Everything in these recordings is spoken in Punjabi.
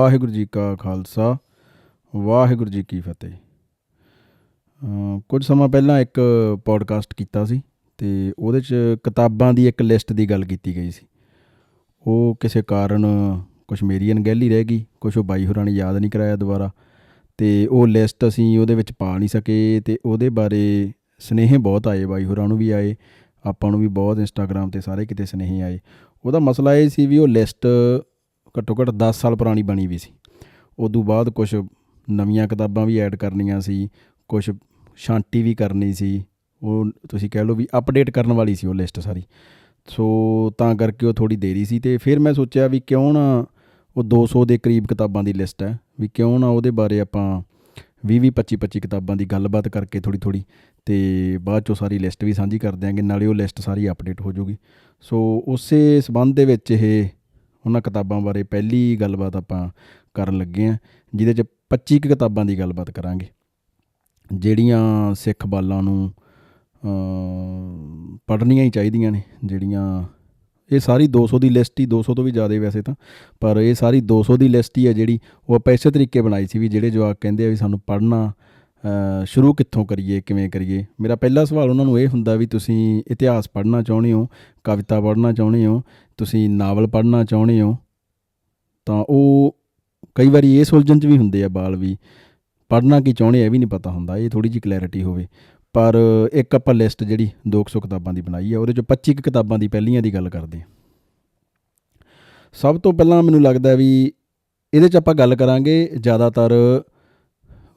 ਵਾਹਿਗੁਰੂ ਜੀ ਕਾ ਖਾਲਸਾ, ਵਾਹਿਗੁਰੂ ਜੀ ਕੀ ਫਤਿਹ। ਕੁਝ ਸਮਾਂ ਪਹਿਲਾਂ ਇੱਕ ਪੋਡਕਾਸਟ ਕੀਤਾ ਸੀ ਤੇ ਉਹਦੇ 'ਚ ਕਿਤਾਬਾਂ ਦੀ ਇੱਕ ਲਿਸਟ ਦੀ ਗੱਲ ਕੀਤੀ ਗਈ ਸੀ। ਉਹ ਕਿਸੇ ਕਾਰਨ ਕੁਝ ਮੇਰੀ ਅਣਗਹਿਲੀ ਰਹਿ ਗਈ ਕੁਝ ਉਹ ਬਾਈ ਹੋਰਾਂ ਨੇ ਯਾਦ ਨਹੀਂ ਕਰਾਇਆ ਦੁਬਾਰਾ। ਤੇ ਉਹ ਲਿਸਟ ਅਸੀਂ ਉਹਦੇ ਵਿੱਚ ਪਾ ਨਹੀਂ ਸਕੇ ਤੇ ਉਹਦੇ ਬਾਰੇ ਸਨੇਹ ਬਹੁਤ ਆਏ, ਬਾਈ ਹੋਰਾਂ ਨੂੰ ਵੀ ਆਏ, ਆਪਾਂ ਨੂੰ ਵੀ ਬਹੁਤ ਇੰਸਟਾਗ੍ਰam ਤੇ ਸਾਰੇ ਕਿਤੇ ਸਨੇਹ ਆਏ। ਉਹਦਾ ਮਸਲਾ ਇਹ ਸੀ ਵੀ ਉਹ ਲਿਸਟ ਘੱਟੋ ਘੱਟ 10 ਸਾਲ ਪੁਰਾਣੀ ਬਣੀ ਵੀ ਸੀ। ਉਦੋਂ ਬਾਅਦ ਕੁਝ ਨਵੀਆਂ ਕਿਤਾਬਾਂ ਵੀ ਐਡ ਕਰਨੀਆਂ ਸੀ ਕੁਝ ਸ਼ਾਂਤੀ ਵੀ ਕਰਨੀ ਸੀ। ਉਹ ਤੁਸੀਂ ਕਹਿ ਲਓ ਵੀ ਅਪਡੇਟ ਕਰਨ ਵਾਲੀ ਸੀ ਉਹ ਲਿਸਟ ਸਾਰੀ। ਸੋ ਤਾਂ ਕਰਕੇ ਉਹ ਥੋੜੀ ਦੇਰੀ ਸੀ ਤੇ ਫਿਰ ਮੈਂ ਸੋਚਿਆ ਵੀ ਕਿਉਂ ਨਾ ਉਹ 200 ਦੇ ਕਰੀਬ ਕਿਤਾਬਾਂ ਦੀ ਲਿਸਟ ਹੈ, ਵੀ ਕਿਉਂ ਨਾ ਉਹਦੇ ਬਾਰੇ ਆਪਾਂ 20 20 25 25 ਕਿਤਾਬਾਂ ਦੀ ਗੱਲਬਾਤ ਕਰਕੇ ਥੋੜੀ ਥੋੜੀ ਤੇ ਬਾਅਦ ਚੋਂ ਸਾਰੀ ਲਿਸਟ ਵੀ ਸਾਂਝੀ ਕਰ ਦਿਆਂਗੇ, ਨਾਲੇ ਉਹ ਲਿਸਟ ਸਾਰੀ ਅਪਡੇਟ ਹੋ ਜਾਊਗੀ। ਸੋ ਉਸੇ ਸਬੰਧ ਦੇ ਵਿੱਚ ਇਹ ਉਹਨਾਂ ਕਿਤਾਬਾਂ ਬਾਰੇ ਪਹਿਲੀ ਗੱਲਬਾਤ ਆਪਾਂ ਕਰਨ ਲੱਗੇ ਆ ਜਿਹਦੇ ਚ 25 ਕੁ ਕਿਤਾਬਾਂ ਦੀ ਗੱਲਬਾਤ ਕਰਾਂਗੇ। ਜਿਹੜੀਆਂ ਸਿੱਖ ਬਾਲਾਂ ਨੂੰ ਪੜ੍ਹਨੀਆਂ ਹੀ ਚਾਹੀਦੀਆਂ ਨੇ, ਜਿਹੜੀਆਂ ਇਹ ਸਾਰੀ 200 ਦੀ ਲਿਸਟ ਹੀ 200 ਤੋਂ ਵੀ ਜ਼ਿਆਦਾ ਵੈਸੇ ਤਾਂ, ਪਰ ਇਹ ਸਾਰੀ 200 ਦੀ ਲਿਸਟ ਹੀ ਹੈ ਜਿਹੜੀ ਉਹ ਆਪਾਂ ਇਸੇ ਤਰੀਕੇ ਬਣਾਈ ਸੀ ਵੀ ਜਿਹੜੇ ਜਵਾਕ ਕਹਿੰਦੇ ਆ ਵੀ ਸਾਨੂੰ ਪੜ੍ਹਨਾ ਸ਼ੁਰੂ ਕਿੱਥੋਂ ਕਰੀਏ, ਕਿਵੇਂ ਕਰੀਏ? ਮੇਰਾ ਪਹਿਲਾ ਸਵਾਲ ਉਹਨਾਂ ਨੂੰ ਇਹ ਹੁੰਦਾ ਵੀ ਤੁਸੀਂ ਇਤਿਹਾਸ ਪੜ੍ਹਨਾ ਚਾਹੁੰਦੇ ਹੋ, ਕਵਿਤਾ ਪੜ੍ਹਨਾ ਚਾਹੁੰਦੇ ਹੋ, ਤੁਸੀਂ ਨਾਵਲ ਪੜ੍ਹਨਾ ਚਾਹੁੰਦੇ ਹੋ, ਤਾਂ ਉਹ ਕਈ ਵਾਰੀ ਇਹ ਸੁਲਝਣ 'ਚ ਵੀ ਹੁੰਦੇ ਆ ਬਾਲ ਵੀ। ਪੜ੍ਹਨਾ ਕੀ ਚਾਹੁੰਦੇ ਆ ਇਹ ਵੀ ਨਹੀਂ ਪਤਾ ਹੁੰਦਾ, ਇਹ ਥੋੜੀ ਜਿਹੀ ਕਲੈਰਿਟੀ ਹੋਵੇ। ਪਰ ਇੱਕ ਆਪਾਂ ਲਿਸਟ ਜਿਹੜੀ 200 ਕਿਤਾਬਾਂ ਦੀ ਬਣਾਈ ਹੈ ਉਹਦੇ ਚੋਂ 25 ਕੁ ਕਿਤਾਬਾਂ ਦੀ ਪਹਿਲੀਆਂ ਦੀ ਗੱਲ ਕਰਦੇ ਹਾਂ। ਸਭ ਤੋਂ ਪਹਿਲਾਂ ਮੈਨੂੰ ਲੱਗਦਾ ਵੀ ਇਹਦੇ 'ਚ ਆਪਾਂ ਗੱਲ ਕਰਾਂਗੇ ਜ਼ਿਆਦਾਤਰ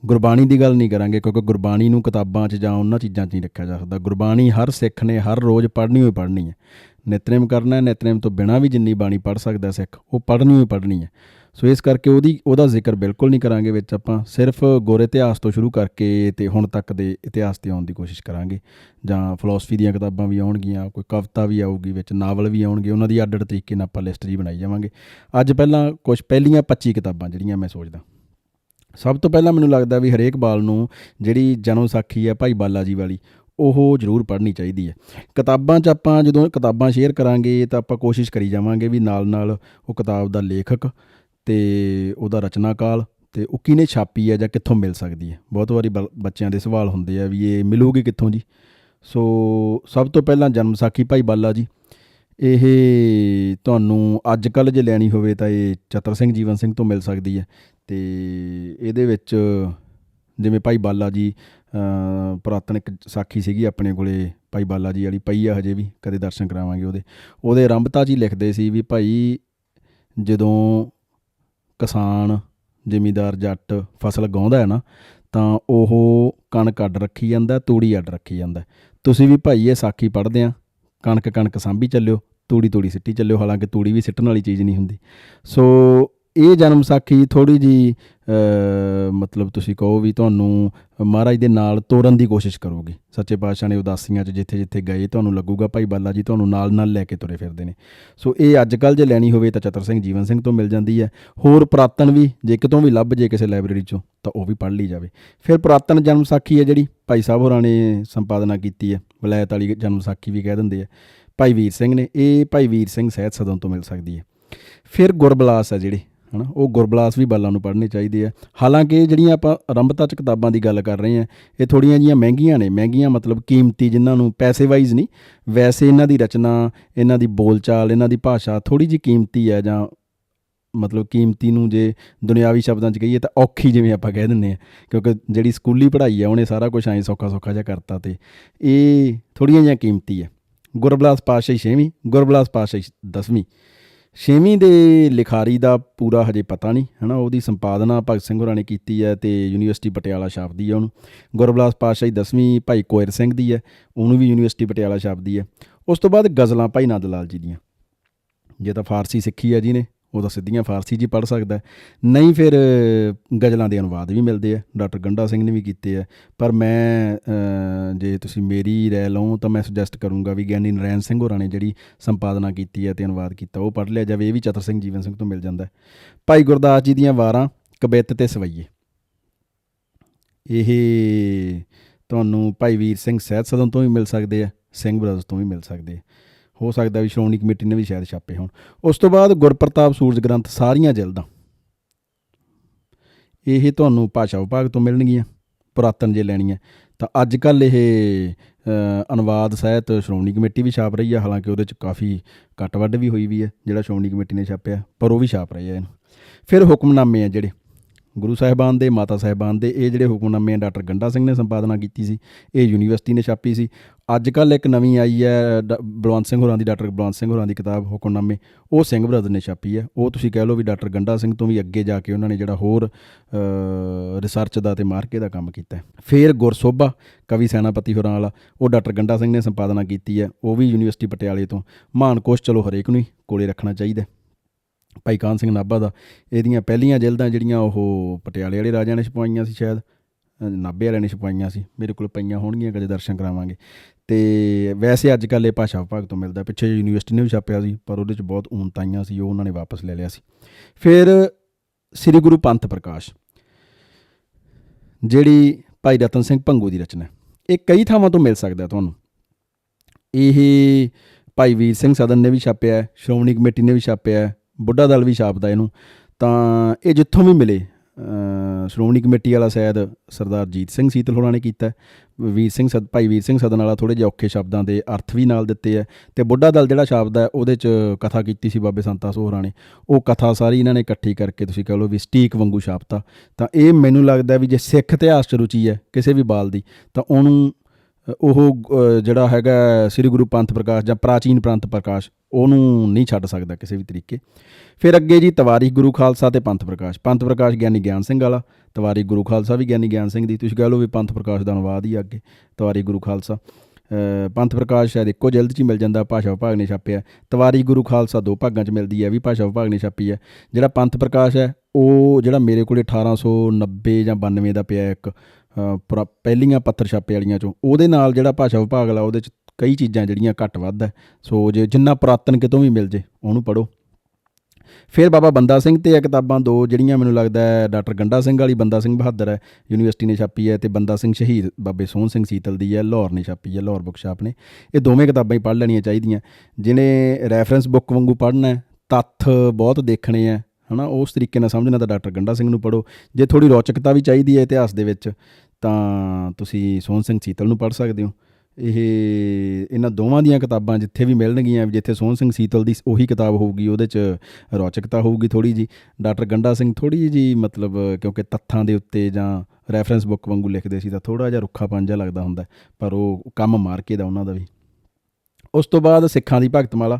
ਗੁਰਬਾਣੀ ਦੀ ਗੱਲ ਨਹੀਂ ਕਰਾਂਗੇ ਕਿਉਂਕਿ ਗੁਰਬਾਣੀ ਨੂੰ ਕਿਤਾਬਾਂ 'ਚ ਜਾਂ ਉਹਨਾਂ ਚੀਜ਼ਾਂ 'ਚ ਨਹੀਂ ਰੱਖਿਆ ਜਾ ਸਕਦਾ। ਗੁਰਬਾਣੀ ਹਰ ਸਿੱਖ ਨੇ ਹਰ ਰੋਜ਼ ਪੜ੍ਹਨੀ ਹੋਈ ਪੜ੍ਹਨੀ ਹੈ। ਨਿਤਨੇਮ ਕਰਨਾ ਹੈ, ਨਿਤਨੇਮ ਤੋਂ ਬਿਨਾਂ ਵੀ ਜਿੰਨੀ ਬਾਣੀ ਪੜ੍ਹ ਸਕਦਾ ਸਿੱਖ, ਉਹ ਪੜ੍ਹਨੀ ਹੋਈ ਪੜ੍ਹਨੀ ਹੈ। ਸੋ ਇਸ ਕਰਕੇ ਉਹਦੀ, ਉਹਦਾ ਜ਼ਿਕਰ ਬਿਲਕੁਲ ਨਹੀਂ ਕਰਾਂਗੇ ਵਿੱਚ ਆਪਾਂ, ਸਿਰਫ ਗੋਰੇ ਇਤਿਹਾਸ ਤੋਂ ਸ਼ੁਰੂ ਕਰਕੇ ਤੇ ਹੁਣ ਤੱਕ ਦੇ ਇਤਿਹਾਸ ਤੇ ਆਉਣ ਦੀ ਕੋਸ਼ਿਸ਼ ਕਰਾਂਗੇ। ਜਾਂ ਫਿਲਾਸਫੀ ਦੀਆਂ ਕਿਤਾਬਾਂ ਵੀ ਆਉਣਗੀਆਂ, ਕੋਈ ਕਵਿਤਾ ਵੀ ਆਊਗੀ ਵਿੱਚ, ਨਾਵਲ ਵੀ ਆਉਣਗੇ, ਉਹਨਾਂ ਦੀ ਅੱਡ-ਅੱਡ ਤਰੀਕੇ ਨਾਲ ਆਪਾਂ ਲਿਸਟ ਜੀ ਬਣਾਈ ਜਾਵਾਂਗੇ। ਅੱਜ ਪਹਿਲਾਂ ਕੁਝ ਪਹਿਲੀਆਂ 25 ਕਿਤਾਬਾਂ ਜਿਹੜੀਆਂ ਮੈਂ ਸੋਚਦਾ। ਸਭ ਤੋਂ ਪਹਿਲਾਂ ਮੈਨੂੰ ਲੱਗਦਾ ਵੀ ਹਰੇਕ ਬਾਲ ਨੂੰ ਜਿਹੜੀ ਜਨਮ ਸਾਖੀ ਹੈ ਭਾਈ ਬਾਲਾ ਜੀ ਵਾਲੀ, ਉਹ ਜ਼ਰੂਰ ਪੜ੍ਹਨੀ ਚਾਹੀਦੀ ਹੈ। ਕਿਤਾਬਾਂ 'ਚ ਆਪਾਂ ਜਦੋਂ ਕਿਤਾਬਾਂ ਸ਼ੇਅਰ ਕਰਾਂਗੇ ਤਾਂ ਆਪਾਂ ਕੋਸ਼ਿਸ਼ ਕਰੀ ਜਾਵਾਂਗੇ ਵੀ ਨਾਲ ਨਾਲ ਉਹ ਕਿਤਾਬ ਦਾ ਲੇਖਕ ਤੇ ਉਹਦਾ ਰਚਨਾਕਾਲ ਤੇ ਉਹ ਕਿਹਨੇ ਛਾਪੀ ਹੈ ਜਾਂ ਕਿੱਥੋਂ ਮਿਲ ਸਕਦੀ ਹੈ। ਬਹੁਤ ਵਾਰੀ ਬੱਚਿਆਂ ਦੇ ਸਵਾਲ ਹੁੰਦੇ ਆ ਵੀ ਇਹ ਮਿਲੂਗੀ ਕਿੱਥੋਂ ਜੀ? ਸੋ ਸਭ ਤੋਂ ਪਹਿਲਾਂ ਜਨਮ ਸਾਖੀ ਭਾਈ ਬਾਲਾ ਜੀ ਇਹ ਤੁਹਾਨੂੰ ਅੱਜ ਕੱਲ ਜੇ ਲੈਣੀ ਹੋਵੇ ਤਾਂ ਇਹ ਚਤਰ ਸਿੰਘ ਜੀਵਨ ਸਿੰਘ ਤੋਂ ਮਿਲ ਸਕਦੀ ਹੈ। ਤੇ ਇਹਦੇ ਵਿੱਚ ਜਿਵੇਂ ਭਾਈ ਬਾਲਾ ਜੀ ਪੁਰਾਤਨ ਇੱਕ ਸਾਖੀ ਸੀਗੀ ਆਪਣੇ ਕੋਲੇ, ਭਾਈ ਬਾਲਾ ਜੀ ਵਾਲੀ ਪਈ ਆ ਹਜੇ ਵੀ, ਕਦੇ ਦਰਸ਼ਨ ਕਰਾਵਾਂਗੇ ਉਹਦੇ। ਉਹਦੇ ਆਰੰਭਤਾ ਜੀ ਲਿਖਦੇ ਸੀ ਵੀ ਭਾਈ ਜਦੋਂ ਕਿਸਾਨ, ਜ਼ਿਮੀਦਾਰ ਜੱਟ ਫਸਲ ਗਾਉਂਦਾ ਹੈ ਨਾ, ਤਾਂ ਉਹ ਕਣਕ ਅੱਡ ਰੱਖੀ ਜਾਂਦਾ, ਤੂੜੀ ਅੱਡ ਰੱਖੀ ਜਾਂਦਾ। ਤੁਸੀਂ ਵੀ ਭਾਈ ਇਹ ਸਾਖੀ ਪੜ੍ਹਦੇ ਆ ਕਣਕ ਕਣਕ ਸਾਂਭੀ ਚੱਲਿਓ ਤੂੜੀ ਤੂੜੀ ਸਿੱਟੀ ਚੱਲਿਓ, ਹਾਲਾਂਕਿ ਤੂੜੀ ਵੀ ਸਿੱਟਣ ਵਾਲੀ ਚੀਜ਼ ਨਹੀਂ ਹੁੰਦੀ। ਸੋ ਇਹ ਜਨਮ ਸਾਖੀ ਥੋੜੀ ਜੀ ਮਤਲਬ ਤੁਸੀਂ ਕਹੋ ਵੀ ਤੁਹਾਨੂੰ ਮਹਾਰਾਜ ਦੇ ਨਾਲ ਤੋਰਨ ਦੀ ਕੋਸ਼ਿਸ਼ ਕਰੋਗੇ। ਸੱਚੇ ਪਾਤਸ਼ਾਹ ਨੇ ਉਦਾਸੀਆਂ 'ਚ ਜਿੱਥੇ ਜਿੱਥੇ ਗਏ ਤੁਹਾਨੂੰ ਲੱਗੂਗਾ, ਭਾਈ ਬਾਲਾ ਜੀ ਤੁਹਾਨੂੰ ਨਾਲ ਨਾਲ ਲੈ ਕੇ ਤੁਰੇ ਫਿਰਦੇ ਨੇ। ਸੋ ਇਹ ਅੱਜ ਕੱਲ ਜੇ ਲੈਣੀ ਹੋਵੇ ਤਾਂ ਚਤਰ ਸਿੰਘ ਜੀਵਨ ਸਿੰਘ ਤੋਂ ਮਿਲ ਜਾਂਦੀ ਹੈ। ਹੋਰ ਪੁਰਾਤਨ ਵੀ, ਜੇ ਕਿਤੋਂ ਵੀ ਲੱਭ ਜੇ ਕਿਸੇ ਲਾਇਬ੍ਰੇਰੀ 'ਚੋਂ, ਤਾਂ ਉਹ ਵੀ ਪੜ੍ਹ ਲਈ ਜਾਵੇ। ਫਿਰ ਪੁਰਾਤਨ ਜਨਮ ਸਾਖੀ ਹੈ ਜਿਹੜੀ, ਭਾਈ ਸਾਹਿਬ ਹੋਰਾਂ ਨੇ ਸੰਪਾਦਨਾ ਕੀਤੀ ਹੈ। ਵਲਾਇਤ ਵਾਲੀ ਜਨਮ ਸਾਖੀ ਵੀ ਕਹਿ ਦਿੰਦੇ ਆ। ਭਾਈ ਵੀਰ ਸਿੰਘ ਨੇ, ਇਹ ਭਾਈ ਵੀਰ ਸਿੰਘ ਸਹਿਤ ਸਦਨ ਤੋਂ ਮਿਲ ਸਕਦੀ ਹੈ। ਫਿਰ ਗੁਰਬਲਾਸ ਹੈ ਜਿਹੜੇ। ਹਨਾ, ਉਹ ਗੁਰਬਲਾਸ ਵੀ ਬਾਲਾਂ ਨੂੰ ਪੜ੍ਹਨੇ ਚਾਹੀਦੇ ਆ ਹਾਲਾਂਕਿ ਜਿਹੜੀਆਂ ਆਪਾਂ ਆਰੰਭਤਾ ਚ ਕਿਤਾਬਾਂ ਦੀ ਗੱਲ ਕਰ ਰਹੇ ਆ ਇਹ ਥੋੜੀਆਂ ਜੀਆਂ ਮਹਿੰਗੀਆਂ ਨੇ। ਮਹਿੰਗੀਆਂ ਮਤਲਬ ਕੀਮਤੀ, ਜਿਨ੍ਹਾਂ ਨੂੰ ਪੈਸੇ ਵਾਈਜ਼ ਨਹੀਂ, ਵੈਸੇ ਇਹਨਾਂ ਦੀ ਰਚਨਾ, ਇਹਨਾਂ ਦੀ ਬੋਲਚਾਲ, ਇਹਨਾਂ ਦੀ ਭਾਸ਼ਾ ਥੋੜੀ ਜੀ ਕੀਮਤੀ ਹੈ ਜਾਂ ਮਤਲਬ ਕੀਮਤੀ ਨੂੰ ਜੇ ਦੁਨਿਆਵੀ ਸ਼ਬਦਾਂ 'ਚ ਕਹੀਏ ਤਾਂ ਔਖੀ ਜਿਵੇਂ ਆਪਾਂ ਕਹਿ ਦਿੰਦੇ ਆ ਕਿਉਂਕਿ ਜਿਹੜੀ ਸਕੂਲੀ ਪੜ੍ਹਾਈ ਆ ਉਹਨੇ ਸਾਰਾ ਕੁਝ ਐਂ ਸੌਖਾ ਸੌਖਾ ਜਿਹਾ ਕਰਤਾ ਤੇ ਇਹ ਥੋੜੀਆਂ ਜਿਹੀਆਂ ਕੀਮਤੀ ਹੈ। ਗੁਰਬਲਾਸ ਪਾਤਸ਼ਾਹੀ 6ਵੀਂ ਗੁਰਬਲਾਸ ਪਾਤਸ਼ਾਹੀ 10ਵੀਂ ਛੇਵੀਂ ਦੇ ਲਿਖਾਰੀ ਦਾ ਪੂਰਾ ਹਜੇ ਪਤਾ ਨਹੀਂ, ਹਨਾ, ਉਹਦੀ ਸੰਪਾਦਨਾ ਭਗਤ ਸਿੰਘ ਹੋਰਾਂ ਨੇ ਕੀਤੀ ਹੈ ਤੇ ਯੂਨੀਵਰਸਿਟੀ ਪਟਿਆਲਾ ਛਾਪਦੀ ਹੈ ਉਹਨੂੰ। ਗੁਰਬਲਾਸ ਪਾਤਸ਼ਾਹੀ 10ਵੀਂ ਭਾਈ ਕੋਇਰ ਸਿੰਘ ਦੀ ਹੈ, ਉਹਨੂੰ ਵੀ ਯੂਨੀਵਰਸਿਟੀ ਪਟਿਆਲਾ ਛਾਪਦੀ ਹੈ। ਉਸ ਤੋਂ ਬਾਅਦ ਗਜ਼ਲਾਂ ਭਾਈ ਨੰਦ ਲਾਲ ਜੀ ਦੀਆਂ। ਜੇ ਤਾਂ ਫਾਰਸੀ ਸਿੱਖੀ ਹੈ ਜੀ ਨੇ। ਉਹ ਤਾਂ ਸਿੱਧੀਆਂ ਫਾਰਸੀ 'ਚ ਹੀ ਪੜ੍ਹ ਸਕਦਾ ਨਹੀਂ ਫਿਰ ਗਜ਼ਲਾਂ ਦੇ ਅਨੁਵਾਦ ਵੀ ਮਿਲਦੇ ਆ। ਡਾਕਟਰ ਗੰਡਾ ਸਿੰਘ ਨੇ ਵੀ ਕੀਤੇ ਆ। ਪਰ ਮੈਂ ਜੇ ਤੁਸੀਂ ਮੇਰੀ ਰਹਿ ਲਓ ਤਾਂ ਮੈਂ ਸੁਜੈਸਟ ਕਰੂੰਗਾ ਵੀ ਗਿਆਨੀ ਨਰੈਣ ਸਿੰਘ ਹੋਰਾਂ ਨੇ ਜਿਹੜੀ ਸੰਪਾਦਨਾ ਕੀਤੀ ਹੈ ਤੇ ਅਨੁਵਾਦ ਕੀਤਾ, ਉਹ ਪੜ੍ਹ ਲਿਆ ਜਾਵੇ। ਇਹ ਵੀ ਚਤਰ ਸਿੰਘ, ਜੀਵਨ ਸਿੰਘ ਤੋਂ ਮਿਲ ਜਾਂਦਾ ਭਾਈ ਗੁਰਦਾਸ ਜੀ ਦੀਆਂ ਵਾਰਾਂ, ਕਬਿੱਤ ਤੇ ਸਵਈਏ। ਇਹ ਤੁਹਾਨੂੰ ਭਾਈ ਵੀਰ ਸਿੰਘ ਸਹਿਤ ਸਦਨ ਤੋਂ ਵੀ ਮਿਲ ਸਕਦੇ ਆ, ਸਿੰਘ ਬ੍ਰਦਰਸ ਤੋਂ ਵੀ ਮਿਲ ਸਕਦੇ ਆ। ਹੋ ਸਕਦਾ ਵੀ ਸ਼੍ਰੋਮਣੀ ਕਮੇਟੀ ਨੇ ਵੀ ਸ਼ਾਇਦ ਛਾਪੇ ਹੋਣ। ਉਸ ਤੋਂ ਬਾਅਦ ਗੁਰਪ੍ਰਤਾਪ ਸੂਰਜ ਗ੍ਰੰਥ ਸਾਰੀਆਂ ਜਲਦਾਂ ਇਹ ਤੁਹਾਨੂੰ ਭਾਸ਼ਾ ਵਿਭਾਗ ਤੋਂ ਮਿਲਣਗੀਆਂ, ਪੁਰਾਤਨ ਜੇ ਲੈਣੀਆਂ। ਤਾਂ ਅੱਜ ਕੱਲ ਇਹ ਅਨੁਵਾਦ ਸਾਹਿਤ ਸ਼੍ਰੋਮਣੀ ਕਮੇਟੀ ਵੀ ਛਾਪ ਰਹੀ ਆ, ਹਾਲਾਂਕਿ ਉਹਦੇ ਚ ਕਾਫੀ ਘੱਟ ਵੱਢ ਵੀ ਹੋਈ ਵੀ ਹੈ, ਜਿਹੜਾ ਸ਼੍ਰੋਮਣੀ ਕਮੇਟੀ ਨੇ ਛਾਪਿਆ, ਪਰ ਉਹ ਵੀ ਛਾਪ ਰਹੀ ਹੈ ਇਹਨੂੰ। ਫਿਰ ਹੁਕਮਨਾਮੇ ਆ ਜਿਹੜੇ। ਗੁਰੂ ਸਾਹਿਬਾਨ ਦੇ, ਮਾਤਾ ਸਾਹਿਬਾਨ ਦੇ, ਇਹ ਜਿਹੜੇ ਹੁਕਮਨਾਮੇ ਆ ਡਾਕਟਰ ਗੰਡਾ ਸਿੰਘ ਨੇ ਸੰਪਾਦਨਾ ਕੀਤੀ ਸੀ, ਇਹ ਯੂਨੀਵਰਸਿਟੀ ਨੇ ਛਾਪੀ ਸੀ। ਅੱਜ ਕੱਲ ਇੱਕ ਨਵੀਂ ਆਈ ਹੈ, ਡ- ਬਲਵੰਤ ਸਿੰਘ ਹੋਰਾਂ ਦੀ, ਡਾਕਟਰ ਬਲਵੰਤ ਸਿੰਘ ਹੋਰਾਂ ਦੀ ਕਿਤਾਬ ਹੁਕਮਨਾਮੇ, ਉਹ ਸਿੰਘ ਬ੍ਰਦਰ ਨੇ ਛਾਪੀ ਹੈ। ਉਹ ਤੁਸੀਂ ਕਹਿ ਲਓ ਵੀ ਡਾਕਟਰ ਗੰਡਾ ਸਿੰਘ ਤੋਂ ਵੀ ਅੱਗੇ ਜਾ ਕੇ ਉਹਨਾਂ ਨੇ ਜਿਹੜਾ ਹੋਰ ਰਿਸਰਚ ਦਾ ਤੇ ਮਾਰਕੇ ਦਾ ਕੰਮ ਕੀਤਾ ਫਿਰ ਗੁਰਸੋਭਾ, ਕਵੀ ਸੈਨਾਪਤੀ ਹੋਰਾਂ ਵਾਲਾ, ਉਹ ਡਾਕਟਰ ਗੰਡਾ ਸਿੰਘ ਨੇ ਸੰਪਾਦਨਾ ਕੀਤੀ ਹੈ। ਉਹ ਵੀ ਯੂਨੀਵਰਸਿਟੀ ਪਟਿਆਲੇ ਤੋਂ। ਮਾਨਕੋਸ਼ ਚਲੋ ਹਰੇਕ ਨੂੰ ਹੀ ਕੋਲੇ ਰੱਖਣਾ ਚਾਹੀਦਾ ਭਾਈ ਕਾਨ ਸਿੰਘ ਨਾਭਾ ਦਾ, ਇਹਦੀਆਂ ਪਹਿਲੀਆਂ ਜਲਦਾਂ ਜਿਹੜੀਆਂ ਉਹ ਪਟਿਆਲੇ ਵਾਲੇ ਰਾਜਿਆਂ ਨੇ ਛਪਵਾਈਆਂ ਸੀ ਸ਼ਾਇਦ ਨਾਭੇ ਵਾਲਿਆਂ ਨੇ ਛਪਵਾਈਆਂ ਸੀ, ਮੇਰੇ ਕੋਲ ਪਈਆਂ ਹੋਣਗੀਆਂ ਕਦੇ ਦਰਸ਼ਨ ਕਰਾਵਾਂਗੇ। ਤੇ ਵੈਸੇ ਅੱਜ ਕੱਲ੍ਹ ਇਹ ਭਾਸ਼ਾ ਵਿਭਾਗ ਤੋਂ ਮਿਲਦਾ, ਪਿੱਛੇ ਯੂਨੀਵਰਸਿਟੀ ਨੇ ਵੀ ਛਾਪਿਆ ਸੀ, ਪਰ ਉਹਦੇ 'ਚ ਬਹੁਤ ਊਨਤਾਈਆਂ ਸੀ, ਉਹ ਉਹਨਾਂ ਨੇ ਵਾਪਸ ਲੈ ਲਿਆ ਸੀ। ਫਿਰ ਸ੍ਰੀ ਗੁਰੂ ਪੰਥ ਪ੍ਰਕਾਸ਼, ਜਿਹੜੀ ਭਾਈ ਰਤਨ ਸਿੰਘ ਭੰਗੂ ਦੀ ਰਚਨਾ ਇਹ ਕਈ ਥਾਵਾਂ ਤੋਂ ਮਿਲ ਸਕਦਾ ਤੁਹਾਨੂੰ। ਇਹ ਭਾਈ ਵੀਰ ਸਿੰਘ ਸਦਨ ਨੇ ਵੀ ਛਾਪਿਆ ਸ਼੍ਰੋਮਣੀ ਕਮੇਟੀ ਨੇ ਵੀ ਛਾਪਿਆ ਬੁੱਢਾ ਦਲ ਵੀ ਛਾਪਦਾ ਇਹਨੂੰ, ਤਾਂ ਇਹ ਜਿੱਥੋਂ ਵੀ ਮਿਲੇ ਸ਼੍ਰੋਮਣੀ ਕਮੇਟੀ ਵਾਲਾ ਸ਼ਾਇਦ ਸਰਦਾਰ ਜੀਤ ਸਿੰਘ ਸੀਤਲ ਹੋਰਾਂ ਨੇ ਕੀਤਾ ਵੀਰ ਸਿੰਘ ਸਦ, ਭਾਈ ਵੀਰ ਸਿੰਘ ਸਦਨ ਵਾਲਾ ਥੋੜੇ ਜਿਹੇ ਔਖੇ ਸ਼ਬਦਾਂ ਦੇ ਅਰਥ ਵੀ ਨਾਲ ਦਿੱਤੇ ਹੈ ਤੇ ਬੁੱਢਾ ਦਲ ਜਿਹੜਾ ਸ਼ਬਦ ਹੈ ਉਹਦੇ ਚ ਕਥਾ ਕੀਤੀ ਸੀ ਬਾਬੇ ਸੰਤਾ ਸੋਹਰਾ ਨੇ। ਉਹ ਕਥਾ ਸਾਰੀ ਇਹਨਾਂ ਨੇ ਇਕੱਠੀ ਕਰਕੇ ਤੁਸੀਂ ਕਹ ਲਓ ਵੀ ਸਟੀਕ ਵਾਂਗੂ ਛਾਪਤਾ। ਤਾਂ ਇਹ ਮੈਨੂੰ ਲੱਗਦਾ ਵੀ ਜੇ ਸਿੱਖ ਇਤਿਹਾਸ ਚ ਰੁਚੀ ਹੈ ਕਿਸੇ ਵੀ ਬਾਲ ਦੀ, ਤਾਂ ਉਹਨੂੰ ਉਹ ਜਿਹੜਾ ਹੈਗਾ ਸ੍ਰੀ ਗੁਰੂ ਪੰਥ ਪ੍ਰਕਾਸ਼ ਜਾਂ ਪ੍ਰਾਚੀਨ ਪੰਥ ਪ੍ਰਕਾਸ਼, ਉਹਨੂੰ ਨਹੀਂ ਛੱਡ ਸਕਦਾ ਕਿਸੇ ਵੀ ਤਰੀਕੇ। ਫਿਰ ਅੱਗੇ ਜੀ ਤਵਾਰੀਖ ਗੁਰੂ ਖਾਲਸਾ ਤੇ ਪੰਥ ਪ੍ਰਕਾਸ਼। ਪੰਥ ਪ੍ਰਕਾਸ਼ ਗਿਆਨੀ ਗਿਆਨ ਸਿੰਘ ਵਾਲਾ ਤਵਾਰੀਖ ਗੁਰੂ ਖਾਲਸਾ ਵੀ ਗਿਆਨੀ ਗਿਆਨ ਸਿੰਘ ਦੀ। ਤੁਸੀਂ ਕਹਿ ਲਓ ਵੀ ਪੰਥ ਪ੍ਰਕਾਸ਼ ਦਾ ਅਨੁਵਾਦ ਹੀ ਅੱਗੇ ਤਵਾਰੀਖ ਗੁਰੂ ਖਾਲਸਾ। ਪੰਥ ਪ੍ਰਕਾਸ਼ ਸ਼ਾਇਦ ਇੱਕੋ ਜਲਦ ਚ ਹੀ ਮਿਲ ਜਾਂਦਾ, ਭਾਸ਼ਾ ਵਿਭਾਗ ਨੇ ਛਾਪਿਆ। ਤਵਾਰੀ ਗੁਰੂ ਖਾਲਸਾ ਦੋ ਭਾਗਾਂ ਚ ਮਿਲਦੀ ਹੈ ਵੀ ਭਾਸ਼ਾ ਵਿਭਾਗ ਨੇ ਛਾਪੀ ਹੈ। ਜਿਹੜਾ ਪੰਥ ਪ੍ਰਕਾਸ਼ ਹੈ, ਉਹ ਜਿਹੜਾ ਮੇਰੇ ਕੋਲੇ 1890 ਜਾਂ 92 ਦਾ ਪਿਆ ਇੱਕ ਪਹਿਲੀਆਂ ਪੱਥਰ ਛਾਪੇ ਵਾਲੀਆਂ ਚੋਂ। ਉਹਦੇ ਨਾਲ ਜਿਹੜਾ ਭਾਸ਼ਾ ਵਿਭਾਗ ਲਾ ਉਹਦੇ ਚ ਕਈ ਚੀਜ਼ਾਂ ਜਿਹੜੀਆਂ ਘੱਟ ਵੱਧ ਹੈ ਸੋ ਜੇ ਜਿੰਨਾ ਪੁਰਾਤਨ ਕਿਤੋਂ ਵੀ ਮਿਲ ਜੇ, ਉਹਨੂੰ ਪੜੋ ਫਿਰ ਬਾਬਾ ਬੰਦਾ ਸਿੰਘ ਤੇ ਇਹ ਕਿਤਾਬਾਂ ਦੋ ਜਿਹੜੀਆਂ ਮੈਨੂੰ ਲੱਗਦਾ ਹੈ ਡਾਕਟਰ ਗੰਡਾ ਸਿੰਘ ਵਾਲੀ, ਬੰਦਾ ਸਿੰਘ ਬਹਾਦਰ ਹੈ ਯੂਨੀਵਰਸਿਟੀ ਨੇ ਛਾਪੀ ਹੈ ਤੇ ਬੰਦਾ ਸਿੰਘ ਸ਼ਹੀਦ, ਬਾਬੇ ਸੋਹਣ ਸਿੰਘ ਸੀਤਲ ਦੀ ਹੈ ਲਾਹੌਰ ਨੇ ਛਾਪੀ ਹੈ ਲਾਹੌਰ ਬੁੱਕ ਸ਼ਾਪ ਨੇ। ਇਹ ਦੋਵੇਂ ਕਿਤਾਬਾਂ ਹੀ ਪੜ੍ਹ ਲੈਣੀਆਂ ਚਾਹੀਦੀਆਂ। ਜਿਹਨੇ ਰੈਫਰੈਂਸ ਬੁੱਕ ਵਾਂਗੂ ਪੜ੍ਹਨਾ ਹੈ ਤੱਥ ਬਹੁਤ ਦੇਖਣੇ ਆ ਹਨਾ, ਉਸ ਤਰੀਕੇ ਨਾਲ ਸਮਝਣਾ ਤਾਂ ਡਾਕਟਰ ਗੰਡਾ ਸਿੰਘ ਨੂੰ ਪੜੋ ਜੇ ਥੋੜੀ ਰੌਚਕਤਾ ਵੀ ਚਾਹੀਦੀ ਹੈ ਇਤਿਹਾਸ ਦੇ ਵਿੱਚ, ਤਾਂ ਤੁਸੀਂ ਸੋਹਣ ਸਿੰਘ ਸੀਤਲ ਨੂੰ ਪੜ੍ਹ ਸਕਦੇ ਹੋ। ਇਹ, ਇਹਨਾਂ ਦੋਵਾਂ ਦੀਆਂ ਕਿਤਾਬਾਂ ਜਿੱਥੇ ਵੀ ਮਿਲਣਗੀਆਂ, ਜਿੱਥੇ ਸੋਹਣ ਸਿੰਘ ਸੀਤਲ ਦੀ ਉਹੀ ਕਿਤਾਬ ਹੋਊਗੀ, ਉਹਦੇ 'ਚ ਰੌਚਕਤਾ ਹੋਊਗੀ ਥੋੜੀ ਜੀ ਡਾਕਟਰ ਗੰਡਾ ਸਿੰਘ ਥੋੜੀ ਜੀ, ਮਤਲਬ, ਕਿਉਂਕਿ ਤੱਥਾਂ ਦੇ ਉੱਤੇ ਜਾਂ ਰੈਫਰੈਂਸ ਬੁੱਕ ਵਾਂਗੂ ਲਿਖਦੇ ਸੀ, ਤਾਂ ਥੋੜਾ ਜਿਹਾ ਰੁੱਖਾਪਨ ਜਿਹਾ ਲੱਗਦਾ ਹੁੰਦਾ, ਪਰ ਉਹ ਕੰਮ ਮਾਰ ਕੇ ਦਾ ਉਹਨਾਂ ਦਾ ਵੀ। ਉਸ ਤੋਂ ਬਾਅਦ ਸਿੱਖਾਂ ਦੀ ਭਗਤਮਾਲਾ।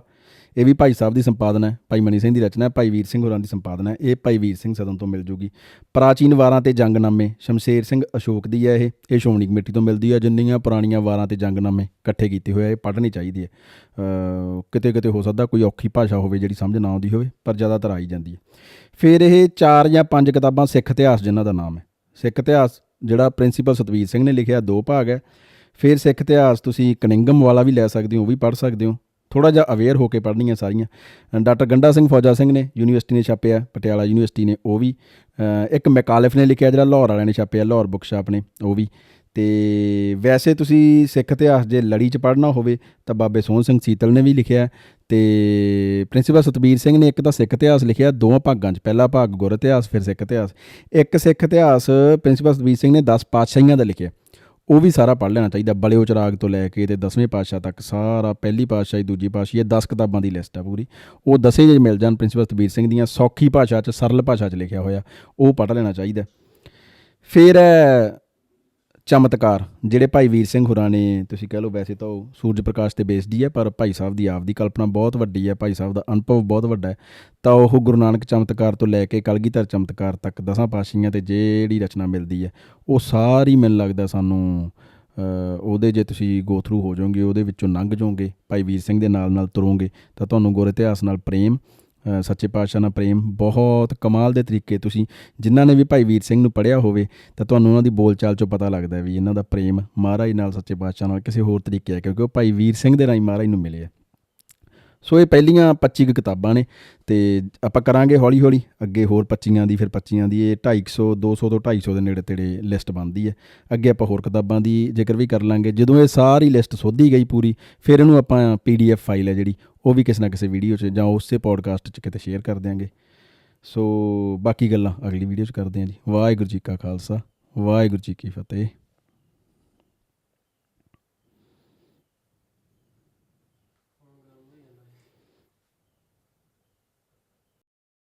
ਇਹ ਵੀ ਭਾਈ ਸਾਹਿਬ ਦੀ ਸੰਪਾਦਨਾ ਹੈ, ਭਾਈ ਮਨੀ ਸਿੰਘ ਦੀ ਰਚਨਾ ਹੈ, ਭਾਈ ਵੀਰ ਸਿੰਘ ਹੋਰਾਂ ਦੀ ਸੰਪਾਦਨਾ ਹੈ, ਇਹ ਭਾਈ ਵੀਰ ਸਿੰਘ ਸਦਨ ਤੋਂ ਮਿਲ ਜੂਗੀ। ਪ੍ਰਾਚੀਨ ਵਾਰਾਂ ਤੇ ਜੰਗਨਾਮੇ, ਸ਼ਮਸ਼ੇਰ ਸਿੰਘ ਅਸ਼ੋਕ ਦੀ ਹੈ ਇਹ ਇਹ ਸ਼੍ਰੋਮਣੀ ਕਮੇਟੀ ਤੋਂ ਮਿਲਦੀ ਹੈ, ਜਿੰਨੀਆਂ ਪੁਰਾਣੀਆਂ ਵਾਰਾਂ ਤੇ ਜੰਗਨਾਮੇ ਇਕੱਠੇ ਕੀਤੇ ਹੋਏ ਆ, ਇਹ ਪੜ੍ਹਨੀ ਚਾਹੀਦੀ ਹੈ। ਕਿਤੇ ਕਿਤੇ ਹੋ ਸਕਦਾ ਕੋਈ ਔਖੀ ਭਾਸ਼ਾ ਹੋਵੇ ਜਿਹੜੀ ਸਮਝ ਨਾ ਆਉਂਦੀ ਹੋਵੇ, ਪਰ ਜ਼ਿਆਦਾਤਰ ਆਈ ਜਾਂਦੀ ਹੈ। ਫਿਰ ਇਹ ਚਾਰ ਜਾਂ ਪੰਜ ਕਿਤਾਬਾਂ ਸਿੱਖ ਇਤਿਹਾਸ ਜਿਨ੍ਹਾਂ ਦਾ ਨਾਮ ਹੈ। ਸਿੱਖ ਇਤਿਹਾਸ ਜਿਹੜਾ ਪ੍ਰਿੰਸੀਪਲ ਸਤਵੀਰ ਸਿੰਘ ਨੇ ਲਿਖਿਆ, ਦੋ ਭਾਗ ਹੈ। ਫਿਰ ਸਿੱਖ ਇਤਿਹਾਸ ਤੁਸੀਂ ਕਨਿੰਗਮ ਵਾਲਾ ਵੀ ਲੈ ਸਕਦੇ ਹੋ, ਉਹ ਵੀ ਪੜ੍ਹ ਸਕਦੇ ਹੋ। ਥੋੜਾ ਜਿਹਾ ਅਵੇਅਰ ਹੋ ਕੇ ਪੜ੍ਹਨੀਆਂ ਸਾਰੀਆਂ। ਡਾਕਟਰ ਗੰਡਾ ਸਿੰਘ ਫੌਜਾ ਸਿੰਘ ਨੇ ਯੂਨੀਵਰਸਿਟੀ ਨੇ ਛਾਪਿਆ, ਪਟਿਆਲਾ ਯੂਨੀਵਰਸਿਟੀ ਨੇ ਉਹ ਵੀ। ਇੱਕ ਮੈਕਾਲਿਫ ਨੇ ਲਿਖਿਆ ਜਿਹੜਾ ਲਾਹੌਰ ਵਾਲਿਆਂ ਨੇ ਛਾਪਿਆ, ਲਾਹੌਰ ਬੁੱਕ ਸ਼ਾਪ ਨੇ ਉਹ ਵੀ। ਤੇ ਵੈਸੇ ਤੁਸੀਂ ਸਿੱਖ ਇਤਿਹਾਸ ਜੇ ਲੜੀ ਚ ਪੜ੍ਹਨਾ ਹੋਵੇ ਤਾਂ ਬਾਬੇ ਸੋਹਣ ਸਿੰਘ ਸੀਤਲ ਨੇ ਵੀ ਲਿਖਿਆ ਤੇ ਪ੍ਰਿੰਸੀਪਲ ਸਤਬੀਰ ਸਿੰਘ ਨੇ ਇੱਕ ਤਾਂ ਸਿੱਖ ਇਤਿਹਾਸ ਲਿਖਿਆ ਦੋਵਾਂ ਭਾਗਾਂ 'ਚ, ਪਹਿਲਾ ਭਾਗ ਗੁਰ ਇਤਿਹਾਸ, ਫਿਰ ਸਿੱਖ ਇਤਿਹਾਸ। ਇੱਕ ਸਿੱਖ ਇਤਿਹਾਸ ਪ੍ਰਿੰਸੀਪਲ ਸਤਬੀਰ ਸਿੰਘ ਨੇ 10 ਪਾਤਸ਼ਾਹੀਆਂ ਦਾ ਲਿਖਿਆ। ਉਹ ਵੀ ਸਾਰਾ ਪੜ੍ਹ ਲੈਣਾ ਚਾਹੀਦਾ, ਬਲੇ ਉਚਰਾਗ ਤੋਂ ਲੈ ਕੇ ਤੇ 10ਵੇਂ ਪਾਤਸ਼ਾਹ ਤੱਕ, ਸਾਰਾ ਪਹਿਲੀ ਪਾਤਸ਼ਾਹੀ, ਦੂਜੀ ਪਾਤਸ਼ਾਹੀ, ਇਹ 10 ਕਿਤਾਬਾਂ ਦੀ ਲਿਸਟ ਆ ਪੂਰੀ। ਉਹ ਦਸੇ ਜੇ ਮਿਲ ਜਾਣ ਪ੍ਰਿੰਸੀਪਲ ਸਤਬੀਰ ਸਿੰਘ ਦੀਆਂ, ਸੌਖੀ ਭਾਸ਼ਾ 'ਚ, ਸਰਲ ਭਾਸ਼ਾ 'ਚ ਲਿਖਿਆ ਹੋਇਆ, ਉਹ ਪੜ੍ਹ ਲੈਣਾ ਚਾਹੀਦਾ। ਫਿਰ ਚਮਤਕਾਰ, ਜਿਹੜੇ ਭਾਈ ਵੀਰ ਸਿੰਘ ਹੋਰਾਂ ਨੇ, ਤੁਸੀਂ ਕਹਿ ਲਓ ਵੈਸੇ ਤਾਂ ਉਹ ਸੂਰਜ ਪ੍ਰਕਾਸ਼ ਤੇ ਬੇਸਡ ਹੀ ਹੈ ਪਰ ਭਾਈ ਸਾਹਿਬ ਦੀ ਆਪ ਦੀ ਕਲਪਨਾ ਬਹੁਤ ਵੱਡੀ ਹੈ ਭਾਈ ਸਾਹਿਬ ਦਾ ਅਨੁਭਵ ਬਹੁਤ ਵੱਡਾ ਹੈ। ਤਾਂ ਉਹ ਗੁਰੂ ਨਾਨਕ ਚਮਤਕਾਰ ਤੋਂ ਲੈ ਕੇ ਕਲਗੀਧਰ ਚਮਤਕਾਰ ਤੱਕ ਦਸਾਂ ਪਾਸ਼ੀਆਂ ਤੇ ਜਿਹੜੀ ਰਚਨਾ ਮਿਲਦੀ ਹੈ ਉਹ ਸਾਰੀ ਮੈਨੂੰ ਲੱਗਦਾ ਸਾਨੂੰ ਉਹਦੇ ਜੇ ਤੁਸੀਂ ਗੋ ਥਰੂ ਹੋ ਜਾਓਗੇ, ਉਹਦੇ ਵਿੱਚੋਂ ਲੰਘ ਜਾਓਗੇ, ਭਾਈ ਵੀਰ ਸਿੰਘ ਦੇ ਨਾਲ ਨਾਲ ਤੁਰੋਗੇ, ਤਾਂ ਤੁਹਾਨੂੰ ਗੁਰ ਇਤਿਹਾਸ ਨਾਲ ਪ੍ਰੇਮ ਸੱਚੇ ਪਾਤਸ਼ਾਹ ਨਾਲ ਪ੍ਰੇਮ ਬਹੁਤ ਕਮਾਲ ਦੇ ਤਰੀਕੇ ਤੁਸੀਂ ਜਿਨ੍ਹਾਂ ਨੇ ਵੀ ਭਾਈ ਵੀਰ ਸਿੰਘ ਨੂੰ ਪੜ੍ਹਿਆ ਹੋਵੇ ਤਾਂ ਤੁਹਾਨੂੰ ਉਹਨਾਂ ਦੀ ਬੋਲਚਾਲ ਚੋਂ ਪਤਾ ਲੱਗਦਾ ਵੀ ਇਹਨਾਂ ਦਾ ਪ੍ਰੇਮ ਮਹਾਰਾਜ ਨਾਲ ਸੱਚੇ ਪਾਤਸ਼ਾਹ ਨਾਲ ਕਿਸੇ ਹੋਰ ਤਰੀਕੇ ਹੈ, ਕਿਉਂਕਿ ਉਹ ਭਾਈ ਵੀਰ ਸਿੰਘ ਦੇ ਰਾਹੀਂ ਮਹਾਰਾਜ ਨੂੰ ਮਿਲੇ ਆ। ਸੋ ਇਹ ਪਹਿਲੀਆਂ 25 ਕੁ ਕਿਤਾਬਾਂ ਨੇ ਤੇ ਆਪਾਂ ਕਰਾਂਗੇ ਹੌਲੀ ਹੌਲੀ ਅੱਗੇ ਹੋਰ 25ਆਂ ਦੀ, ਫਿਰ 25ਆਂ ਦੀ, ਇਹ 250 200 ਤੋਂ 250 ਦੇ ਨੇੜੇ ਤੇੜੇ ਲਿਸਟ ਬਣਦੀ ਹੈ। ਅੱਗੇ ਆਪਾਂ ਹੋਰ ਕਿਤਾਬਾਂ ਦੀ ਜ਼ਿਕਰ ਵੀ ਕਰ ਲਾਂਗੇ, ਜਦੋਂ ਇਹ ਸਾਰੀ ਲਿਸਟ ਸੋਧੀ ਗਈ ਪੂਰੀ, ਫਿਰ ਇਹਨੂੰ ਆਪਾਂ ਪੀਡੀਐਫ ਫਾਈਲ ਹੈ ਜਿਹੜੀ ਉਹ ਵੀ ਕਿਸੇ ਨਾ ਕਿਸੇ ਵੀਡੀਓ 'ਚ ਜਾਂ ਉਸੇ ਪੋਡਕਾਸਟ 'ਚ ਕਿਤੇ ਸ਼ੇਅਰ ਕਰ ਦਿਆਂਗੇ। ਸੋ ਬਾਕੀ ਗੱਲਾਂ ਅਗਲੀ ਵੀਡੀਓ 'ਚ ਕਰਦੇ ਹਾਂ ਜੀ। ਵਾਹਿਗੁਰੂ ਜੀ ਕਾ ਖਾਲਸਾ, ਵਾਹਿਗੁਰੂ ਜੀ ਕੀ ਫਤਿਹ।